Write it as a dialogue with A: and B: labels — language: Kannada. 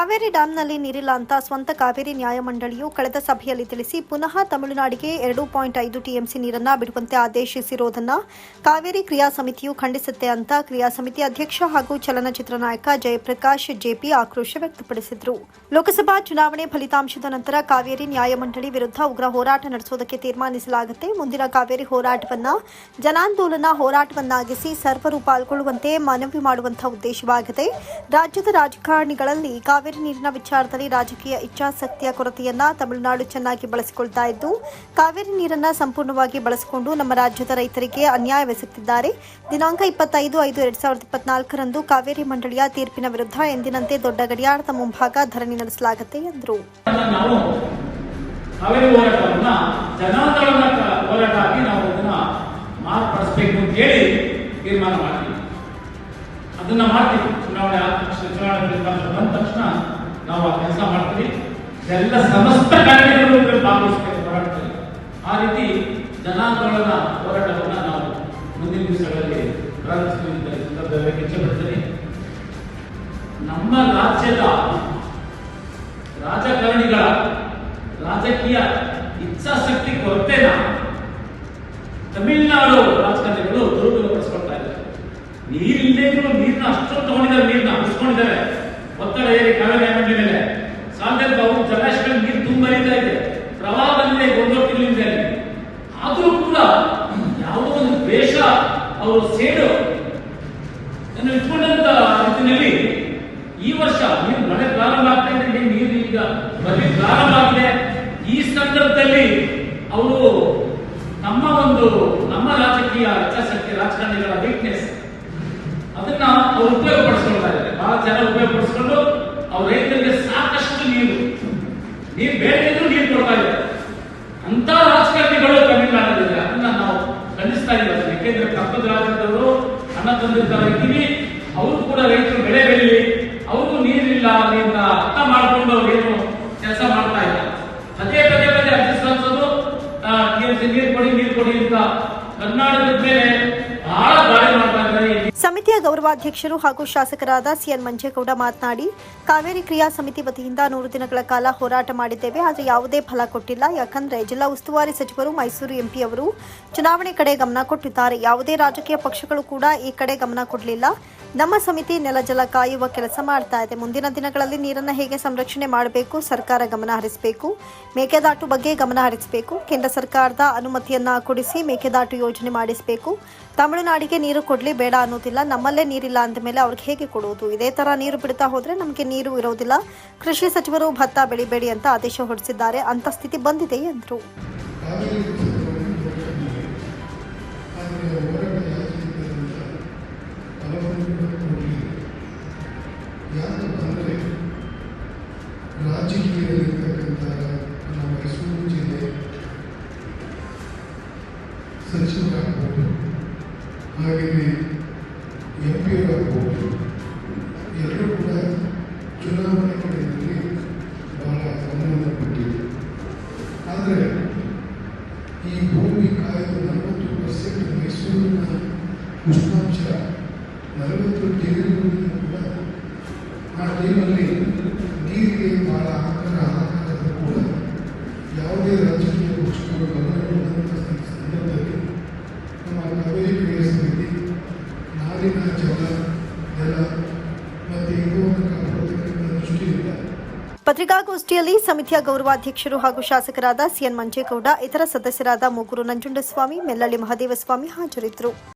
A: ಕಾವೇರಿ ಡ್ಯಾಂನಲ್ಲಿ ನೀರಿಲ್ಲ ಅಂತ ಸ್ವಂತ ಕಾವೇರಿ ನ್ಯಾಯಮಂಡಳಿಯು ಕಳೆದ ಸಭೆಯಲ್ಲಿ ತಿಳಿಸಿ ಪುನಃ ತಮಿಳುನಾಡಿಗೆ ಎರಡು ಪಾಯಿಂಟ್ ಐದು ಟಿಎಂಸಿ ನೀರನ್ನ ಬಿಡುವಂತೆ ಆದೇಶಿಸಿರುವುದನ್ನು ಕಾವೇರಿ ಕ್ರಿಯಾ ಸಮಿತಿಯು ಖಂಡಿಸುತ್ತೆ ಅಂತ ಕ್ರಿಯಾ ಸಮಿತಿ ಅಧ್ಯಕ್ಷ ಹಾಗೂ ಚಲನಚಿತ್ರ ನಾಯಕ ಜಯಪ್ರಕಾಶ್ ಜೆಪಿ ಆಕ್ರೋಶ ವ್ಯಕ್ತಪಡಿಸಿದರು. ಲೋಕಸಭಾ ಚುನಾವಣೆ ಫಲಿತಾಂಶದ ನಂತರ ಕಾವೇರಿ ನ್ಯಾಯಮಂಡಳಿ ವಿರುದ್ಧ ಉಗ್ರ ಹೋರಾಟ ನಡೆಸುವುದಕ್ಕೆ ತೀರ್ಮಾನಿಸಲಾಗುತ್ತೆ ಮುಂದಿನ ಕಾವೇರಿ ಹೋರಾಟವನ್ನ ಜನಾಂದೋಲನ ಹೋರಾಟವನ್ನಾಗಿಸಿ ಸರ್ವರು ಪಾಲ್ಗೊಳ್ಳುವಂತೆ ಮನವಿ ಮಾಡುವಂತಹ ಉದ್ದೇಶವಾಗಿದೆ. ರಾಜ್ಯದ ರಾಜಕಾರಣಿಗಳಲ್ಲಿ ಕಾವೇರಿ ನೀರಿನ ವಿಚಾರದಲ್ಲಿ ರಾಜಕೀಯ ಇಚ್ಛಾಶಕ್ತಿಯ ಕೊರತೆಯನ್ನ ತಮಿಳುನಾಡು ಚೆನ್ನಾಗಿ ಬಳಸಿಕೊಳ್ತಾ ಇದ್ದು, ಕಾವೇರಿ ನೀರನ್ನ ಸಂಪೂರ್ಣವಾಗಿ ಬಳಸಿಕೊಂಡು ನಮ್ಮ ರಾಜ್ಯದ ರೈತರಿಗೆ ಅನ್ಯಾಯವೆಸಗುತ್ತಿದ್ದಾರೆ ದಿನಾಂಕ ಇಪ್ಪತ್ತೈದು ಐದು ಎರಡ್ ಸಾವಿರದ ಇಪ್ಪತ್ನಾಲ್ಕರಂದು ಕಾವೇರಿ ಮಂಡಳಿಯ ತೀರ್ಪಿನ ವಿರುದ್ಧ ಎಂದಿನಂತೆ ದೊಡ್ಡ ಗಡಿಯಾರದ ಮುಂಭಾಗ ಧರಣಿ ನಡೆಸಲಾಗುತ್ತೆ ಎಂದರು.
B: ಕಾವೇರಿ ತೀರ್ಮಾನ ಅದನ್ನ ಮಾಡ್ತೀವಿ. ಚುನಾವಣೆ ಆದ ಚುನಾವಣೆ ಫಲಿತಾಂಶ ಬಂದ ತಕ್ಷಣ ನಾವು ಆ ಕೆಲಸ ಮಾಡ್ತೀವಿ. ಎಲ್ಲ ಸಮಸ್ತ ಕಾರ್ಯಕರ್ತರು ಭಾಗವಹಿಸಬೇಕು, ಹೋರಾಟದಲ್ಲಿ. ಆ ರೀತಿ ಜನಾಂದೋಲನ ಹೋರಾಟವನ್ನ ನಾವು ಮುಂದಿನ ದಿವಸಗಳಲ್ಲಿ ಈ ಇಚ್ಛೆಪಡ್ತೀನಿ ನಮ್ಮ ರಾಜ್ಯದ ರಾಜಕಾರಣಿಗಳ ರಾಜಕೀಯ ಇಚ್ಛಾಶಕ್ತಿ ಕೊರತೆನ ತಮಿಳುನಾಡು ರಾಜಕಾರಣಿಗಳು ಇದ್ದಾರೆ ನೀರಿಲ್ಲದೆ ಇದ್ರು ನೀರನ್ನ ಅಷ್ಟೊಂದು ತಗೊಂಡಿದ್ದಾರೆ ನೀರನ್ನ ಹರಿಸ್ಕೊಂಡಿದ್ದಾರೆ. ಒತ್ತಡ ಏರಿ ಕಾವೇರಿ ಮಂಡಳಿ ಮೇಲೆ. ಸಾಧ್ಯ ಅವರು ಜಲಾಶಯಗಳ ನೀರು ತುಂಬ ಇದೆ. ಪ್ರವಾಹ ಬಂದಿದೆ ಗೊಂದಲ ಕಿಲೋಮೀಟರ್ ಅಲ್ಲಿ. ಆದರೂ ಕೂಡ ಯಾವುದೋ ಒಂದು ದ್ವೇಷ ಅವರು ಸೇಡು. ಇಟ್ಕೊಂಡಂತ ರೀತಿಯಲ್ಲಿ ಈ ವರ್ಷ ನೀರು ಮಳೆ ಪ್ರಾರಂಭ ಆಗ್ತಾ ಇದೆ ನೀರು ಈಗ ಬರ್ಲಿಕ್ಕೆ ಪ್ರಾರಂಭ ಆಗಿದೆ. ಈ ಸಂದರ್ಭದಲ್ಲಿ ಅವರು ನಮ್ಮ ಒಂದು, ನಮ್ಮ ರಾಜಕೀಯ ಇಚ್ಛಾಶಕ್ತಿ ರಾಜಕಾರಣಿಗಳ ವೀಕ್ನೆಸ್ ಅದನ್ನ ಅವ್ರು ಉಪಯೋಗ ಪಡಿಸ್ಕೊಳ್ತಾ ಇದ್ದಾರೆ. ಬಹಳ ಜನ ಉಪಯೋಗ ಪಡಿಸ್ಕೊಂಡು ಅವ್ರ ರೈತರಿಗೆ ಸಾಕಷ್ಟು ನೀರು ನೀರು ಬೇಕಿದ್ರು ನೀರು ಕೊಡ್ತಾ ಇದ್ದಾರೆ. ಅಂತ ರಾಜಕಾರಣಿಗಳು ತಮಿಳುನಾಡಿನಲ್ಲಿ ಅದನ್ನ ನಾವು ಖಂಡಿಸ್ತಾ ಇಲ್ಲ. ಯಾಕೆಂದ್ರೆ ಪಕ್ಕದ ರಾಜ್ಯದವರು ಹಣ ತಂದಿರ್ತಾರೆ. ಇದ್ದೀವಿ ಅವರು ಕೂಡ ರೈತರು ಬೆಳೆ ಬೆಳೀಲಿ, ಅವ್ರಿಗೂ ನೀರಿಲ್ಲ ನೀರನ್ನ ಅರ್ಥ ಮಾಡ್ಕೊಂಡು ಅವ್ರು ಕೆಲಸ ಮಾಡ್ತಾ ಇಲ್ಲ. ಪದೇ ಪದೇ ಪದೇ ಅರ್ಜಿ ಸಲ್ಲಿಸೋದು ನೀರು ಕೊಡಿ ನೀರು ಕೊಡಿ ಅಂತ ಕರ್ನಾಟಕದ ಮೇಲೆ ಬಹಳ ದಾಳಿ ಮಾಡ್ತಾ ಇದ್ದಾರೆ.
A: ಸಮಿತಿಯ ಗೌರವಾಧ್ಯಕ್ಷರು ಹಾಗೂ ಶಾಸಕರಾದ ಸಿಎನ್ ಮಂಜೇಗೌಡ ಮಾತನಾಡಿ, ಕಾವೇರಿ ಕ್ರಿಯಾ ಸಮಿತಿ ವತಿಯಿಂದ ನೂರು ದಿನಗಳ ಕಾಲ ಹೋರಾಟ ಮಾಡಿದ್ದೇವೆ. ಆದರೆ ಯಾವುದೇ ಫಲ ಕೊಟ್ಟಿಲ್ಲ. ಯಾಕಂದ್ರೆ ಜಿಲ್ಲಾ ಉಸ್ತುವಾರಿ ಸಚಿವರು ಮೈಸೂರು ಎಂಪಿ ಅವರು ಚುನಾವಣೆ ಕಡೆ ಗಮನ ಕೊಟ್ಟಿದ್ದಾರೆ. ಯಾವುದೇ ರಾಜಕೀಯ ಪಕ್ಷಗಳು ಕೂಡ ಈ ಕಡೆ ಗಮನ ಕೊಡಲಿಲ್ಲ. ನಮ್ಮ ಸಮಿತಿ ನೆಲಜಲ ಕಾಯುವ ಕೆಲಸ ಮಾಡ್ತಾ ಇದೆ. ಮುಂದಿನ ದಿನಗಳಲ್ಲಿ ನೀರನ್ನು ಹೇಗೆ ಸಂರಕ್ಷಣೆ ಮಾಡಬೇಕು? ಸರ್ಕಾರ ಗಮನ ಹರಿಸಬೇಕು. ಮೇಕೆದಾಟು ಬಗ್ಗೆ ಗಮನ ಹರಿಸಬೇಕು. ಕೇಂದ್ರ ಸರ್ಕಾರದ ಅನುಮತಿಯನ್ನ ಕೊಡಿಸಿ ಮೇಕೆದಾಟು ಯೋಜನೆ ಮಾಡಿಸಬೇಕು. ತಮಿಳುನಾಡಿಗೆ ನೀರು ಕೊಡಲಿ ಬೇಡ ಅನ್ನೋದಿಲ್ಲ ನಮ್ಮಲ್ಲೇ ನೀರಿಲ್ಲ ಅಂದಮೇಲೆ ಅವ್ರಿಗೆ ಹೇಗೆ ಕೊಡುವುದು? ಇದೇ ತರ ನೀರು ಬಿಡ್ತಾ ಹೋದರೆ ನಮಗೆ ನೀರು ಇರೋದಿಲ್ಲ. ಕೃಷಿ ಸಚಿವರು ಭತ್ತ ಬೆಳಿಬೇಡಿ ಅಂತ ಆದೇಶ ಹೊರಡಿಸಿದ್ದಾರೆ. ಅಂತ ಸ್ಥಿತಿ ಬಂದಿದೆ ಎಂದರು.
C: ಹಾಗೆಯೇ ಎಂ ಪಿಯವರಾಗ್ಬೋದು ಎಲ್ಲರೂ ಕೂಡ ಚುನಾವಣೆ ಕಡೆಯಲ್ಲಿ ಬಹಳ ಸಂಬಂಧಪಟ್ಟಿದೆ ಆದರೆ ಈ ಭೂಮಿ ಕಾಯ್ದು ಪರ್ಸೆಂಟ್ ಮೈಸೂರಿನ ಉಷ್ಣಾಂಶ ನಲವತ್ತು ಡಿಗ್ರಿಗಳಿಂದ ಕೂಡ ಆ ಟೈಮಲ್ಲಿ ನೀರಿಗೆ ಬಹಳ ಆಕಾರ ಆಕಾರದ ಕೂಡ ಯಾವುದೇ ರಾಜಕೀಯ ಪಕ್ಷಗಳು ಗಮನಗೊಳ್ಳುವಂಥ ಸಂದರ್ಭದಲ್ಲಿ ನಮ್ಮ ಕಾವೇರಿ ಕ್ರಿಯಾ ಸಮಿತಿ
A: ಪತ್ರಿಕಾಗೋಷ್ಠಿಯಲ್ಲಿ ಸಮಿತಿಯ ಗೌರವಾಧ್ಯಕ್ಷರು ಹಾಗೂ ಶಾಸಕರಾದ ಸಿಎನ್ ಮಂಜೇಗೌಡ ಇತರ ಸದಸ್ಯರಾದ ಮೂಗೂರು ನಂಜುಂಡಸ್ವಾಮಿ ಮೆಲ್ಲಳ್ಳಿ ಮಹದೇವಸ್ವಾಮಿ ಹಾಜರಿದ್ದರು.